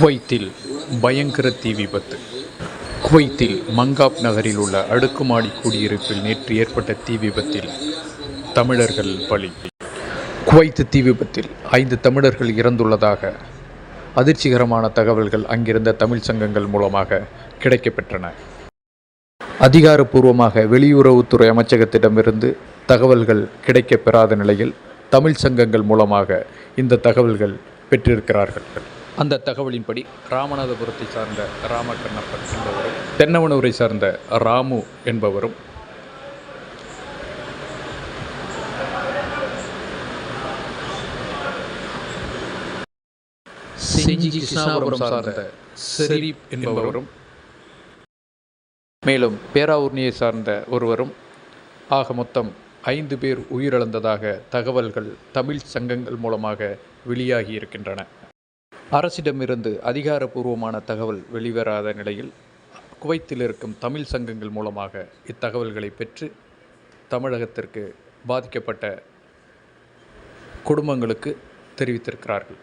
குவைத்தில் பயங்கர தீ விபத்து. குவைத்தில் மங்காப் நகரில் உள்ள அடுக்குமாடி குடியிருப்பில் நேற்று ஏற்பட்ட தீ விபத்தில் தமிழர்கள் பலி. குவைத்து தீ விபத்தில் ஐந்து தமிழர்கள் இறந்துள்ளதாக அதிர்ச்சிகரமான தகவல்கள் அங்கிருந்த தமிழ் சங்கங்கள் மூலமாக கிடைக்கப்பெற்றன. அதிகாரப்பூர்வமாக வெளியுறவுத்துறை அமைச்சகத்திடமிருந்து தகவல்கள் கிடைக்கப் பெறாத நிலையில் தமிழ் சங்கங்கள் மூலமாக இந்த தகவல்கள் பெற்றிருக்கிறார்கள். அந்த தகவலின்படி ராமநாதபுரத்தை சார்ந்த ராமகண்ணப்பன் என்பவரும் தென்னவனூரை சார்ந்த ராமு என்பவரும் செஞ்சி கிருஷ்ணாபுரம் சார்ந்த ஷெரீப் என்பவரும் மேலும் பேராவூர்ணியை சார்ந்த ஒருவரும் ஆக மொத்தம் ஐந்து பேர் உயிரிழந்ததாக தகவல்கள் தமிழ் சங்கங்கள் மூலமாக வெளியாகி இருக்கின்றன அரசிடமிருந்து அதிகாரப்பூர்வமான தகவல் வெளிவராத நிலையில் குவைத்தில் இருக்கும் தமிழ் சங்கங்கள் மூலமாக இத்தகவல்களை பெற்று தமிழகத்திற்கு பாதிக்கப்பட்ட குடும்பங்களுக்கு தெரிவித்திருக்கிறார்கள்.